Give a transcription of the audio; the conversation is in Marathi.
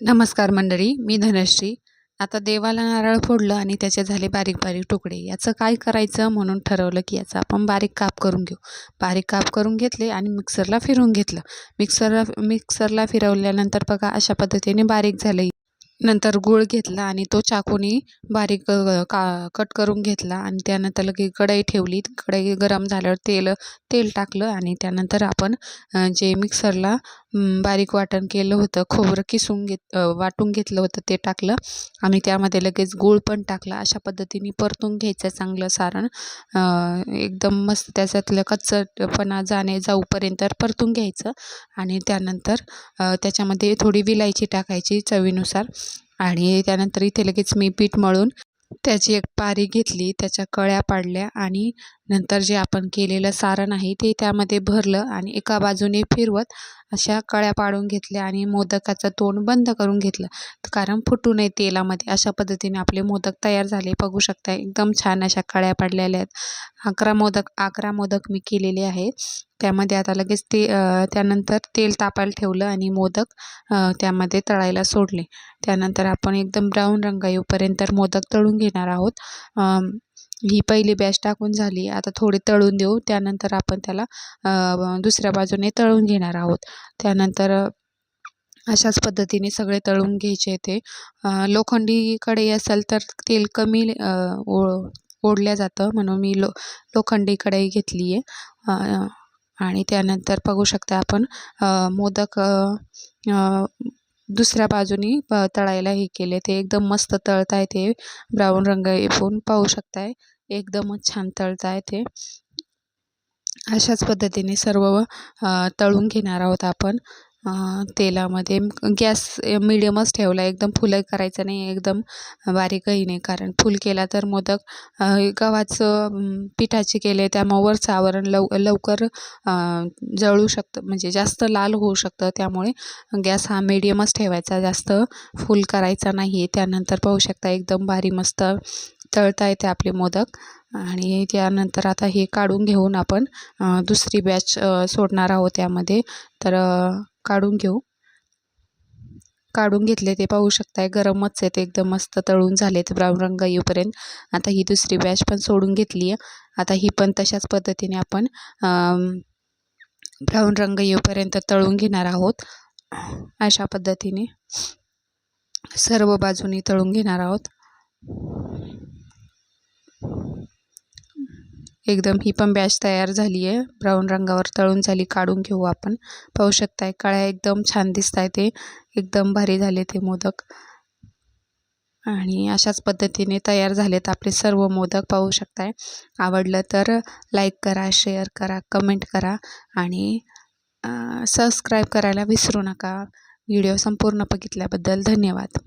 नमस्कार मंडळी मी धनश्री. आता देवाला नारळ फोडलं आणि त्याचे झाले बारीक बारीक तुकडे. याचं काय करायचं म्हणून ठरवलं की याचं आपण बारीक काप करून घेऊ. बारीक काप करून घेतले आणि मिक्सरला फिरवून घेतलं. मिक्सरला मिक्सरला फिरवल्यानंतर बघा अशा पद्धतीने बारीक झालं नंतर गूळ घेतला आणि तो चाकूने बारीक का कट करून घेतला आणि त्यानंतर लगे कढई ठेवली. कढई गरम झाल्यावर तेल तेल टाकलं आणि त्यानंतर आपण जे मिक्सरला बारीक वाटण केलं होतं खोबरं किसून घेत वाटून घेतलं होतं ते टाकलं. आणि त्यामध्ये लगेच गूळ पण टाकला. अशा पद्धतीने परतून घ्यायचं चांगलं सारण. एकदम मस्त त्याच्यातलं कच्चटपणा जाणे जाऊपर्यंत परतून घ्यायचं. आणि त्यानंतर त्याच्यामध्ये थोडी विलायची टाकायची चवीनुसार. आणि त्यानंतर इथे लगेच मी पीठ मळून त्याची एक पारी घेतली त्याच्या कळ्या पाडल्या आणि नंतर जे आपण केलेलं सारण आहे ते त्यामध्ये भरलं आणि एका बाजूने फिरवत अशा कळ्या पाडून घेतल्या आणि मोदकाचं तोंड बंद करून घेतलं. कारण फुटू नये तेलामध्ये. अशा पद्धतीने आपले मोदक तयार झाले. बघू शकता एकदम छान अशा कळ्या पडलेल्या आहेत. अकरा मोदक अकरा मोदक मी केलेले आहे. त्यामध्ये आता लगेच ते त्यानंतर तेल तापायला ठेवलं आणि मोदक त्यामध्ये तळायला सोडले. त्यानंतर आपण एकदम ब्राऊन रंग येऊपर्यंत मोदक तळून घेणार आहोत. ही पहिली बॅच टाकून झाली. आता थोडी तळून देऊ. त्यानंतर आपण त्याला दुसऱ्या बाजूने तळून घेणार आहोत. त्यानंतर अशाच पद्धतीने सगळे तळून घ्यायचे ते. अ, लोखंडी कढई असेल तर तेल कमी ओ ओढल्या जातं म्हणून मी लो लोखंडी कढई घेतली आहे आणि त्यानंतर बघू शकता आपण मोदक दुसऱ्या बाजूनी तळायला हे केले. ते एकदम मस्त तळत आहे ते ब्राऊन रंग येऊन पाहू शकताय. एकदमच छान तळत आहे ते अशाच पद्धतीने सर्व तळून घेणार आहोत आपण. तेलामध्ये. गॅस मिडियमच ठेवला. एकदम फुलं करायचं नाही एकदम बारीकही नाही. कारण फुल केला तर मोदक गव्हाचं पिठाचे केले त्यामुळे वरचं आवरण लव लवकर जळू शकतं. म्हणजे जास्त लाल होऊ शकतं. त्यामुळे गॅस हा मिडियमच ठेवायचा. जास्त फुल करायचा नाही. त्यानंतर पाहू शकता एकदम भारी मस्त तळता येते आपले मोदक. आणि त्यानंतर आता हे काढून घेऊन आपण दुसरी बॅच सोडणार आहोत त्यामध्ये. तर काढून घेऊ. काढून घेतले ते पाहू शकताय गरमच आहेत एकदम मस्त तळून झालेत ब्राऊन रंग येऊपर्यंत आता ही दुसरी बॅच पण सोडून घेतली आहे. आता ही पण तशाच पद्धतीने आपण ब्राऊन रंग येऊपर्यंत तळून घेणार आहोत. अशा पद्धतीने सर्व बाजूनी तळून घेणार आहोत. एकदम ही पण बॅच तयार झाली आहे. ब्राऊन रंगावर तळून झाली काढून घेऊ आपण. पाहू शकताय कळ्या एकदम छान दिसत आहे ते. एकदम भारी झाले ते मोदक. आणि अशाच पद्धतीने तयार झालेत आपले सर्व मोदक. पाहू शकताय. आवडलं तर लाईक करा शेअर करा कमेंट करा. आणि सबस्क्राईब करायला विसरू नका. व्हिडिओ संपूर्ण बघितल्याबद्दल धन्यवाद.